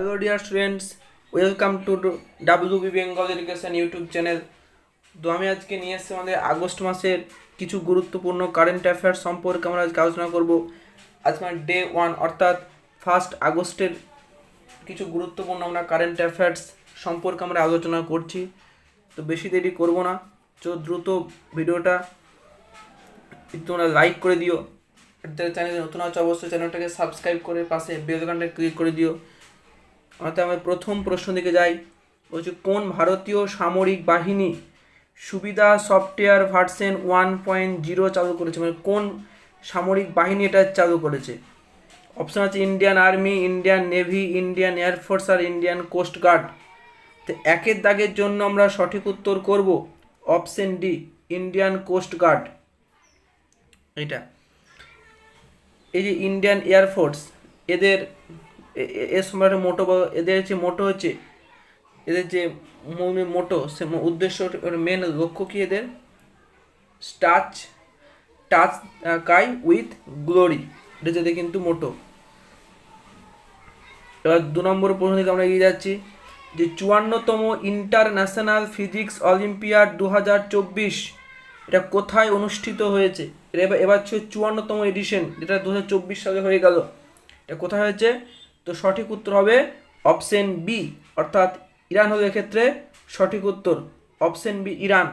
Hello dear students welcome to WB Bengal education YouTube channel তো আমি আজকে নিয়ে এসেছি আমাদের আগস্ট মাসের কিছু গুরুত্বপূর্ণ কারেন্ট অ্যাফেয়ার্স সম্পর্কে আমরা আজকে আলোচনা করব। আজকে ডে ওয়ান অর্থাৎ ফার্স্ট আগস্টের কিছু গুরুত্বপূর্ণ আমরা কারেন্ট অ্যাফেয়ার্স সম্পর্কে আমরা আলোচনা করছি। তো বেশি দেরি করব না। তো দ্রুত ভিডিওটা তোমরা লাইক করে দিও। চ্যানেলে নতুন আছে, অবশ্যই চ্যানেলটাকে সাবস্ক্রাইব করে পাশে বেল আইকনটা ক্লিক করে দিও। অর্থাৎ আমরা প্রথম প্রশ্ন দিকে যাই। বলছি, কোন ভারতীয় সামরিক বাহিনী সুবিধা software version one point zero চালু করেছে? মানে কোন সামরিক বাহিনী এটা চালু করেছে? অপশান আছে Indian army, Indian navy, Indian air force আর ইন্ডিয়ান কোস্ট গার্ড। তো একের দাগের জন্য আমরা সঠিক উত্তর করব option D, Indian coast guard. এটা এই যে ইন্ডিয়ান এয়ারফোর্স এদের এ- সময় মোটো বা- এদের হচ্ছে মোটো হচ্ছে, এদের যে মোটো, সে উদ্দেশ্য মেন লক্ষ্য কি এদের? স্টাচ টাচ কাই উইথ গ্লোরি এটা এদের কিন্তু মোটো। এবার দু নম্বর প্রশ্ন থেকে আমরা এগিয়ে যাচ্ছি, যে চুয়ান্নতম ইন্টারন্যাশনাল ফিজিক্স অলিম্পিয়াড দু হাজার চব্বিশ, এটা কোথায় অনুষ্ঠিত হয়েছে? এবার এবার হচ্ছে চুয়ান্নতম এডিশন যেটা দু হাজার চব্বিশ সালে হয়ে গেল। এটা কোথায় হয়েছে? তো সঠিক উত্তর হবে অপশন বি। অর্থাৎ ইরান হবে এক্ষেত্রে সঠিক উত্তর, অপশন বি ইরান।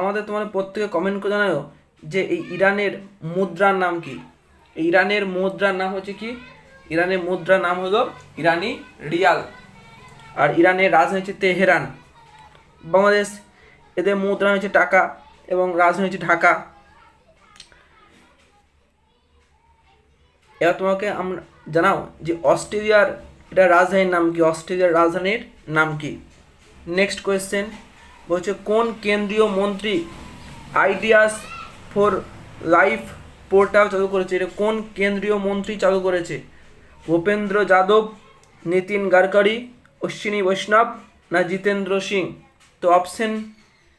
আমাদের তোমার প্রত্যেকে কমেন্ট করে জানাও যে এই ইরানের মুদ্রার নাম কি? ইরানের মুদ্রার নাম হচ্ছে কি? ইরানের মুদ্রার নাম হলো ইরানি রিয়াল আর ইরানের রাজধানী হচ্ছে তেহরান। বাংলাদেশ, এদের মুদ্রা হচ্ছে টাকা এবং রাজধানী হচ্ছে ঢাকা। এবার তোমাকে আমরা জানাও যে অস্ট্রেলিয়ার এটা রাজধানীর নাম কি? অস্ট্রেলিয়ার রাজধানীর নাম কি? নেক্সট কোয়েশ্চেন বলছে কোন কেন্দ্রীয় মন্ত্রী আইডিয়াস ফর লাইফ পোর্টাল চালু করেছে? এটা কোন কেন্দ্রীয় মন্ত্রী চালু করেছে? ভূপেন্দ্র যাদব, নীতিন গাডকারি অশ্বিনী বৈষ্ণব না জিতেন্দ্র সিং? তো অপশন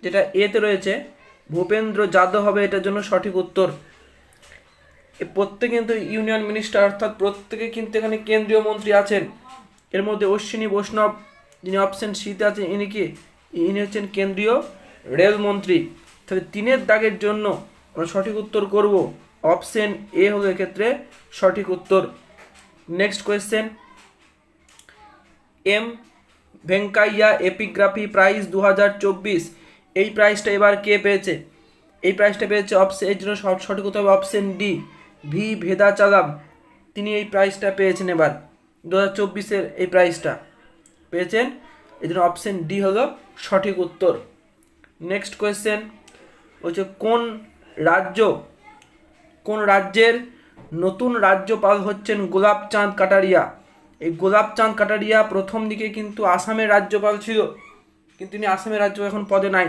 যেটা এতে রয়েছে, ভূপেন্দ্র যাদব হবে এটার জন্য সঠিক উত্তর। প্রত্যেকে কিন্তু ইউনিয়ন মিনিস্টার অর্থাৎ প্রত্যেকে কিন্তু এখানে কেন্দ্রীয় মন্ত্রী আছেন। এর মধ্যে অশ্বিনী বৈষ্ণব, যিনি অপশন সিতে আছেন, ইনি কি? ইনি হচ্ছেন কেন্দ্রীয় রেলমন্ত্রী তবে তিনের দাগের জন্য আমরা সঠিক উত্তর করব। অপশন এ হলো এক্ষেত্রে সঠিক উত্তর। Next question M Venkaiah epigraphy prize দু হাজার চব্বিশ। এই প্রাইজটা এবার কে পেয়েছে? এই প্রাইজটা পেয়েছে অপশন এর জন্য সঠ- সঠিক উত্তর হবে অপশন ডি। ভি ভেদাচালাম তিনি এই প্রাইজটা পেয়েছেন এবার। দু হাজার চব্বিশের এই প্রাইজটা পেয়েছেন? এই জন্য অপশন ডি হলো সঠিক উত্তর। নেক্সট কোয়েশ্চেন হচ্ছে, কোন রাজ্য, কোন রাজ্যের নতুন রাজ্যপাল হচ্ছেন গোলাপচাঁদ কাটারিয়া? এই গোলাপচাঁদ কাটারিয়া প্রথম দিকে কিন্তু আসামের রাজ্যপাল ছিল, কিন্তু তিনি আসামের রাজ্যপাল এখন পদে নাই।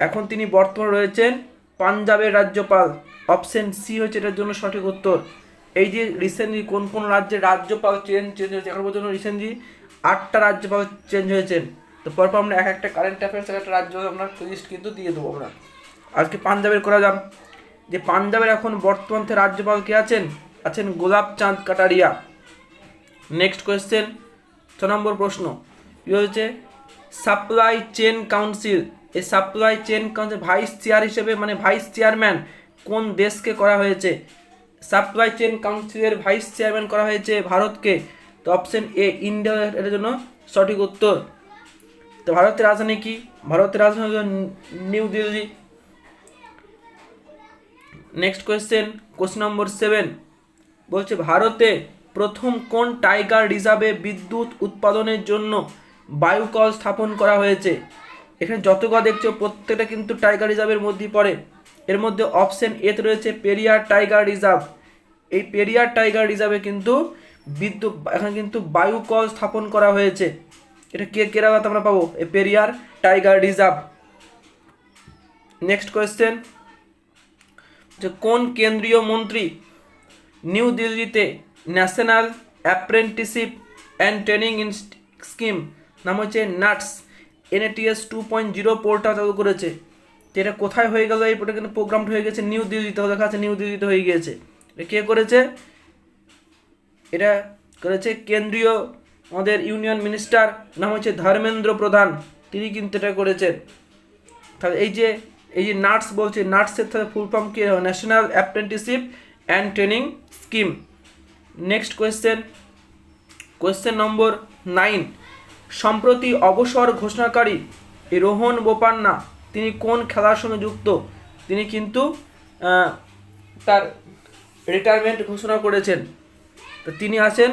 এখন তিনি বর্তমানে রয়েছেন পাঞ্জাবের রাজ্যপাল। অপশন সি হচ্ছে এটার জন্য সঠিক উত্তর। এই যে রিসেন্টলি কোন কোন রাজ্যের রাজ্যপাল চেঞ্জ চেঞ্জ হয়েছে এখন পর্যন্ত রিসেন্টলি আটটা রাজ্যপাল চেঞ্জ হয়েছেন তো পরপর আমরা এক একটা কারেন্ট অ্যাফেয়ার্স একটা রাজ্য আমরা লিস্ট কিন্তু দিয়ে দেবো আমরা। আজকে পাঞ্জাবের করা যাম যে পাঞ্জাবের এখন বর্তমান রাজ্যপাল কে আছেন? আছেন গোলাপ চাঁদ কাটারিয়া। নেক্সট কোয়েশ্চেন ছ নম্বর প্রশ্ন। কি হয়েছে? সাপ্লাই চেন কাউন্সিল এই supply chain council vice chair হিসেবে মানে ভাইস চেয়ারম্যান কোন দেশকে করা হয়েছে? সাপ্লাই চেন কাউন্সিলের ভাইস চেয়ারম্যান করা হয়েছে ভারতকে। তো অপশন এ, ইন্ডিয়া, এটার জন্য সঠিক উত্তর। তো ভারতের রাজধানী কি? ভারতের রাজধানী New Delhi. Next question question number seven বলছে, ভারতে প্রথম কোন টাইগার রিজার্ভে বিদ্যুৎ উৎপাদনের জন্য বায়ুকল স্থাপন করা হয়েছে? এখানে যতগুলো দেখছ, প্রত্যেকটা কিন্তু টাইগার রিজার্ভের মধ্যেই পড়ে। এর মধ্যে অপশন এতে রয়েছে পেরিয়ার টাইগার রিজার্ভ এই পেরিয়ার টাইগার রিজার্ভে কিন্তু বিদ্যুৎ, এখানে কিন্তু বায়ুকল স্থাপন করা হয়েছে। এটা কে কেরালাতে আমরা পাবো? এই Periyar tiger reserve next question যে কোন কেন্দ্রীয় মন্ত্রী নিউ দিল্লিতে national apprenticeship and training scheme, নাম হচ্ছে NATS, NATS two point zero portal চালু করেছে। তো এটা কোথায় হয়ে গেল? এই কিন্তু প্রোগ্রামটা হয়ে গেছে নিউ দিল্লিতে লেখা আছে নিউ দিল্লিতে হয়ে গিয়েছে। এটা কে করেছে? এটা করেছে কেন্দ্রীয় আমাদের ইউনিয়ন মিনিস্টার, নাম হচ্ছে ধর্মেন্দ্র প্রধান। তিনি কিন্তু এটা করেছেন। তাহলে এই যে এই যে নার্স বলছে, নার্সের তাহলে ফুল ফর্ম কি? National apprenticeship and training scheme next question question number nine সম্প্রতি অবসর ঘোষণাকারী রোহন বোপান্না তিনি কোন খেলার সঙ্গে যুক্ত? তিনি কিন্তু তার রিটায়ারমেন্ট ঘোষণা করেছেন। তো তিনি আছেন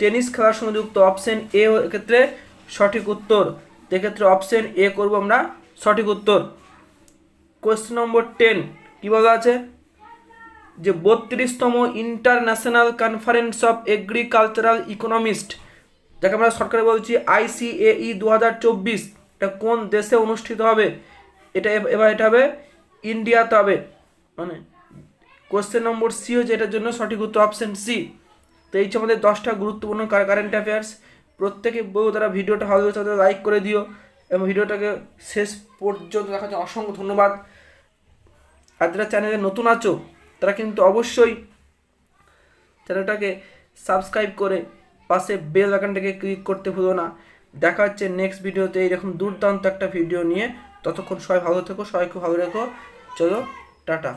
টেনিস খেলার সঙ্গে যুক্ত। অপশন এ ক্ষেত্রে সঠিক উত্তর। এক্ষেত্রে অপশন এ করব আমরা সঠিক উত্তর। কোয়েশ্চেন নম্বর টেন কী বলা আছে? যে বত্রিশতম international conference of agricultural economist যাকে আমরা সরকারে বলছি আইসিএই দু হাজার চব্বিশ, এটা কোন দেশে অনুষ্ঠিত হবে? এটা এবার এটা হবে ইন্ডিয়াতে হবে। মানে কোশ্চেন নম্বর সি হচ্ছে এটার জন্য সঠিক উত্তর অপশন সি তো এই হচ্ছে আমাদের দশটা গুরুত্বপূর্ণ কারেন্ট অ্যাফেয়ার্স প্রত্যেকে বউ তারা ভিডিওটা ভালো তাদের লাইক করে দিও এবং ভিডিওটাকে শেষ পর্যন্ত দেখার জন্য অসংখ্য ধন্যবাদ। আর যারা চ্যানেলে নতুন আছো, তারা কিন্তু অবশ্যই চ্যানেলটাকে সাবস্ক্রাইব করে পাশে বেল আইকনটাকে ক্লিক করতে ভুলো না। দেখা হচ্ছে নেক্সট ভিডিওতে এইরকম দুর্দান্ত একটা ভিডিও নিয়ে ততক্ষণ সবাই ভালো থেকো সবাইকে ভালো রেখো চলো টাটা।